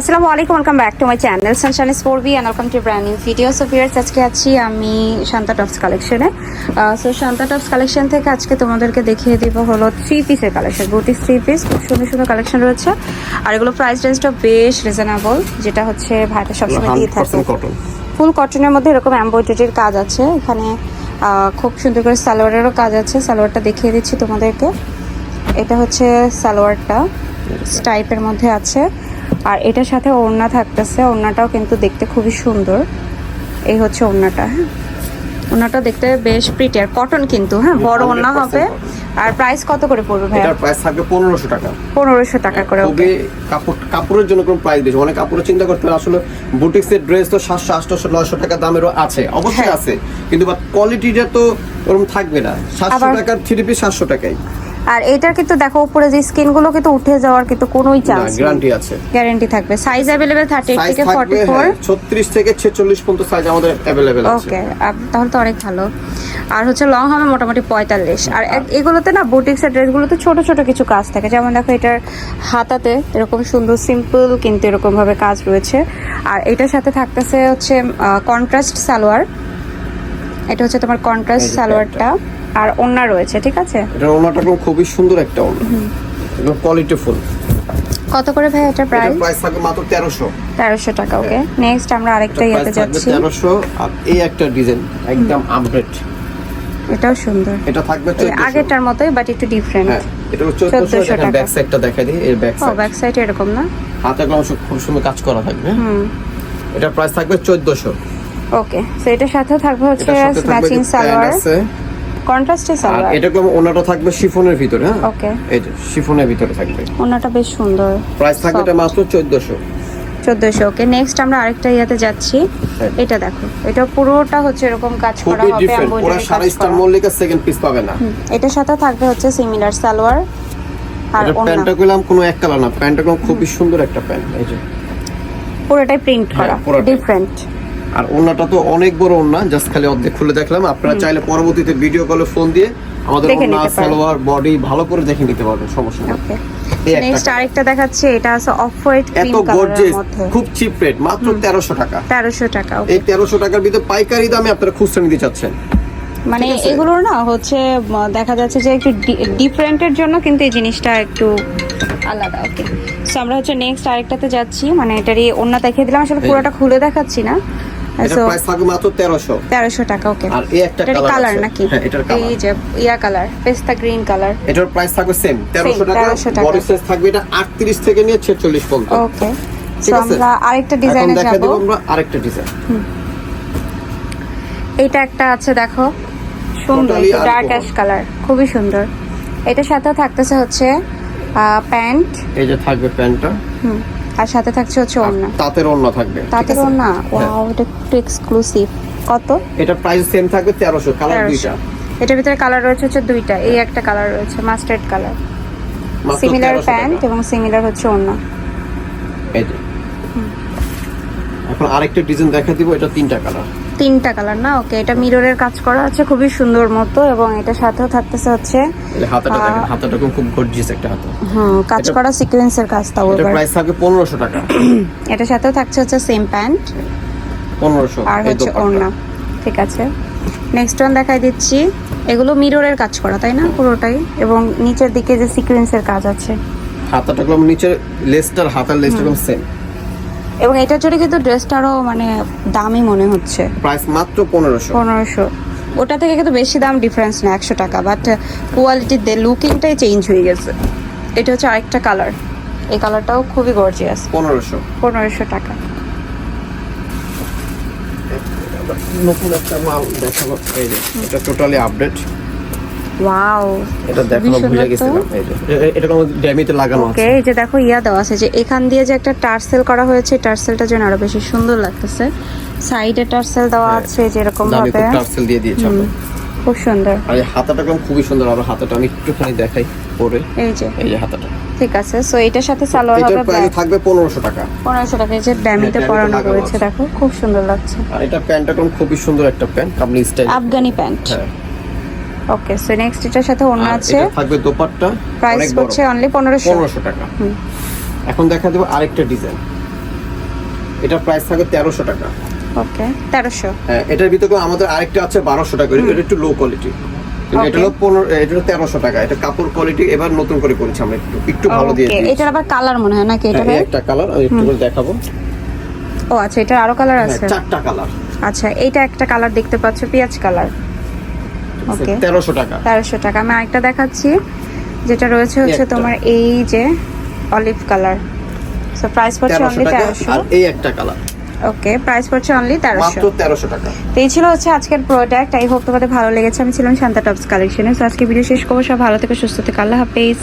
আসসালামু আলাইকুম welcome back to my channel সানশান স্পোর B and welcome to brand new video so viewers আজকে আছি আমি শান্তা টপস কালেকশনে সো শান্তা টপস কালেকশন থেকে আজকে তোমাদেরকে দেখিয়ে দিব হলো থ্রি পিসের কালেকশন বুটিক থ্রি পিস খুব সুন্দর সুন্দর কালেকশন রয়েছে। আর এগুলো প্রাইস রেঞ্জটা বেশ রিজনেবল যেটা হচ্ছে ভাইটা সবসময় দিয়ে থাকে। ফুল কটনের মধ্যে এরকম এমব্রয়ডারির কাজ আছে। এখানে খুব সুন্দর করে সালোয়ারেরও কাজ আছে। সালোয়ারটা দেখিয়ে দিচ্ছি তোমাদেরকে। এটা হচ্ছে সালোয়ারটা টাইপের মধ্যে আছে। আর এটার সাথে ওড়না থাকতেছে ওড়নাটাও কিন্তু দেখতে খুবই সুন্দর। এই হচ্ছে ওড়নাটা হ্যাঁ। ওড়নাটা দেখতে বেশ প্রিটি আর কটন কিন্তু হ্যাঁ বড় ওড়না 100% হবে। আর প্রাইস কত করে পড়বে ভাইয়া? এটার প্রাইস থাকবে পনেরোশো টাকা। পনেরোশো টাকা করে ওকে কাপড় কাপড়ের জন্য কোনো প্রাইস বেশি। অনেক কাপড়ের চিন্তা করতে আসলে বুটিক্সের ড্রেস তো সাতশো আটশো নয়শো টাকা দামেরও আছে। অবশ্যই হ্যাঁ। আছে। কিন্তু বাট কোয়ালিটিটা তো ওরকম থাকবে না। সাতশো আবার- টাকার থ্রি পিস সাতশো টাকাই। আর এটার কিন্তু দেখো উপরে যে স্কিনগুলো কিন্তু উঠে যাওয়ার কিন্তু কোনোই চান্স গ্যারান্টি আছে। গ্যারান্টি থাকবে। সাইজ থার্টি এইট থেকে থাকবে ফর্টি ফোর হ্যাঁ, ছত্রিশ থেকে ছেচল্লিশ পর্যন্ত সাইজ আমাদের অ্যাভেলেবেল আছে। ওকে তাহলে তো অনেক ভালো। আর হচ্ছে লং হবে মোটামুটি পঁয়তাল্লিশ। আর এগুলোতে না বুটিক্সের ড্রেসগুলোতে ছোট ছোট কিছু কাজ থাকে। যেমন দেখো এটার হাতাতে এরকম সুন্দর সিম্পল কিন্তু এরকম ভাবে কাজ রয়েছে। আর এটার সাথে থাকতেছে হচ্ছে কন্ট্রাস্ট সালোয়ার। এটা হচ্ছে তোমার কন্ট্রাস্ট সালোয়ারটা। আর ওন্না রয়েছে ঠিক আছে? এটার ওনাটা খুবই সুন্দর একটা ওনা একদম কোয়ালিটি ফুল কত করে ভাই এটা প্রাইস প্রাইস থাকবে মাত্র তেরোশো। তেরোশো টাকা ওকে নেক্সট আমরা আরেকটা ইয়েতে যাচ্ছি। তেরোশো আর এই একটা ডিজাইন একদম আপডেট এটাও সুন্দর। এটা থাকবে 1400 আগেরটার মতোই বাট একটু ডিফারেন্ট হ্যাঁ এটা হচ্ছে 1400 চোদ্দশো টাকা। ব্যাক সাইডটা দেখাই দিই এর ব্যাক সাইড ও ব্যাক সাইড এরকম না? হাতে অংশ খুব সুন্দর কাজ করা থাকবে। হুম। এটা প্রাইস থাকবে চোদ্দশো। ওকে সো এটার সাথে থাকবে হচ্ছে ম্যাচিং সালোয়ার। আছে। কন্ট্রাস্টে সালোয়ার এটা কোনো ওনাটা থাকবে শিফনের ভিতরে হ্যাঁ? ওকে এই যে শিফনের ভিতরে থাকবে। ওনাটা বেশ সুন্দর। প্রাইস থাকবে এটা মাত্র চোদ্দশো। চোদ্দশো ওকে নেক্সট আমরা আরেকটা ইয়াতে যাচ্ছি। হ্যাঁ। এটা দেখো এটা পুরোটা হচ্ছে এরকম কাজ করা হবে পুরো কাজ স্টার মল্লিকা সেকেন্ড পিস পাবে না। এটার সাথে থাকবে হচ্ছে সিমিলার সালোয়ার আর ওড়না। কোনো এক কালার না প্যান্টটা কোনো খুবই সুন্দর একটা প্যান্ট এই যে। পুরোটাই প্রিন্ট করা হ্যাঁ। ডিফারেন্ট আর ওনাটা তো অনেক বড় ওনা জাস্ট খালি অর্ধেক খুলে দেখলাম। আপনারা চাইলে পরবর্তীতে ভিডিও কলে ফোন দিয়ে আমাদের ওনা সালোয়ার বডি ভালো করে দেখে নিতে পারবেন সমস্যা নেই। নেক্সট আরেকটা দেখাচ্ছি এটা আছে অফ হোয়াইট এত ক্রিম কালারের মধ্যে। খুব চিপ রেট মাত্র টাকা। টাকা এই টাকার ভিতরে পাইকারি দামে আপনারা খুচরা নিতে চাচ্ছেন। মানে এগুলোর না হচ্ছে দেখা যাচ্ছে যে একটু ডিফারেন্টের জন্য কিন্তু এই জিনিসটা একটু আলাদা ওকে সো আমরা হচ্ছে নেক্সট আরেকটাতে যাচ্ছি মানে এটারই অন্য দেখিয়ে দিলাম। আসলে। পুরোটা খুলে দেখাচ্ছি না। প্রাইস থাকবে মাত্র টাকা ওকে আর এই একটা কালার কালার নাকি? হ্যাঁ এই যে ইয়া কালার পেস্তা গ্রিন কালার এটার প্রাইস থাকবে সেম 1300 টাকা। বডি সাইজ থাকবে এটা আটত্রিশ থেকে নিয়ে ছেচল্লিশ পর্যন্ত। ওকে ঠিক আছে? আমরা আরেকটা ডিজাইনে যাব। দেবো আমরা আরেকটা ডিজাইন এইটা একটা আছে দেখো। সুন্দর ডার্ক অ্যাশ কালার খুবই সুন্দর। এটার সাথে থাকতেছে হচ্ছে প্যান্ট এই যে থাকবে প্যান্টটা হুম। আর সাথে থাকছে হচ্ছে ওড়না। তাঁতের অন্য থাকবে তাঁতের তাতে আছে? না হ্যাঁ। ওয়াও এটা একটু এক্সক্লুসিভ কত? এটা প্রাইস সেম থাকবে তেরোশো কালার দুইটা। এটার ভিতরে কালার রয়েছে হচ্ছে দুইটা। এই একটা কালার রয়েছে মাস্টার্ড কালার সিমিলার প্যান্ট এবং সিমিলার হচ্ছে ওড়না। এই এখন আরেকটা ডিজাইন দেখা দিব এটা তিনটা কালার। তিনটা কালার না? ওকে এটা মিররের কাজ করা আছে খুবই সুন্দর মতো এবং এটার সাথেও থাকতেছে হচ্ছে হাতাটা দেখেন হাতাটা খুব গর্জিয়াস একটা হাতা। হুম কাজ করা সিকোয়েন্সের কাজ তাও এবার। প্রাইস থাকবে পনেরোশো টাকা। এটার সাথেও থাকছে হচ্ছে সেম প্যান্ট পনেরোশো আর হচ্ছে ওড়না। ঠিক আছে। নেক্সট ওয়ান দেখাই দিচ্ছি। এগুলো মিররের কাজ করা তাই না? পুরোটাই। এবং নিচের দিকে যে সিকোয়েন্সের কাজ আছে। হাতাটা গুলো নিচের লেসটার হাতার লেসটা গুলো সেম এবং এটার জন্য কিন্তু ড্রেসটা আরও মানে দামি মনে হচ্ছে। প্রাইস মাত্র পনেরোশো। পনেরোশো। ওটা থেকে কিন্তু বেশি দাম ডিফারেন্স না একশো টাকা। বাট কোয়ালিটি দে লুকিংটাই চেঞ্জ হয়ে গেছে। এটা হচ্ছে আরেকটা কালার এই কালারটাও খুবই গর্জিয়াস পনেরোশো। পনেরোশো টাকা। নতুন একটা মাল দেখাবো। এই যে এটা টোটালি আপডেট ওয়াও এটা দেখানো ভুলে গেছিলাম এই যে। এটা কোনো ড্যামিতে লাগানো ওকে এই যে দেখো ইয়া দেওয়া আছে যে এখান দিয়ে যে একটা টার্সেল করা হয়েছে টার্সেলটা যেন আরও বেশি সুন্দর লাগতেছে। সাইডে টার্সেল দেওয়া হ্যাঁ, আছে যেরকম দামি ভাবে। খুব টার্সেল দিয়ে দিয়েছে খুব সুন্দর। আর হাতাটা একদম খুবই সুন্দর আর হাতাটা আমি একটুখানি দেখাই পরে। এই যে। এই যে হাতাটা। ঠিক আছে সো এটার সাথে সালোয়ার এটার হবে প্রাইস থাকবে পনেরোশো টাকা। পনেরোশো টাকা এই যে ড্যামিতে ড্যামিতে পরানো রয়েছে দেখো খুব সুন্দর লাগছে। আর এটা প্যান্টটা খুবই সুন্দর একটা প্যান্ট স্টাইল আফগানি প্যান্ট। হ্যাঁ। ওকে সো নেক্সট এটার সাথে অন্য আছে। এটা থাকবে দোপাট্টা প্রাইস হচ্ছে অনলি পনেরোশো। পনেরোশো টাকা। এখন দেখা দেবো আরেকটা ডিজাইন। এটার প্রাইস থাকে তেরোশো টাকা। ওকে তেরোশো। হ্যাঁ এটার ভিতরে আমাদের আরেকটা আছে বারোশো টাকা এটা একটু লো কোয়ালিটি এটা হলো এটা হলো টাকা। এটা কাপড় কোয়ালিটি এবার নতুন করে করেছি আমরা একটু একটু ভালো দিয়েছি। এটার আবার কালার মনে হয় নাকি এটা হ্যাঁ, একটা কালার আমি একটু করে দেখাবো। ও আচ্ছা এটার আরও কালার হ্যাঁ, আছে। চারটা কালার আচ্ছা এইটা একটা কালার দেখতে পাচ্ছ পেঁয়াজ কালার ওকে তেরোশো টাকা। তেরোশো টাকা। আমি আরেকটা দেখাচ্ছি যেটা রয়েছে হচ্ছে তোমার এই যে অলিভ কালার সো প্রাইস পড়ছে অনলি তেরোশো। এই একটা কালার ওকে প্রাইস পড়ছে অনলি তেরোশো। তেরোশো টাকা। তো এই ছিল হচ্ছে আজকের প্রোডাক্ট আই হোপ তোমাদের ভালো লেগেছে। আমি ছিলাম শান্তা টপস কালেকশনে। তো আজকে ভিডিও শেষ করব। সব ভালো থেকে সুস্থ থেকে। আল্লাহ হাফেজ।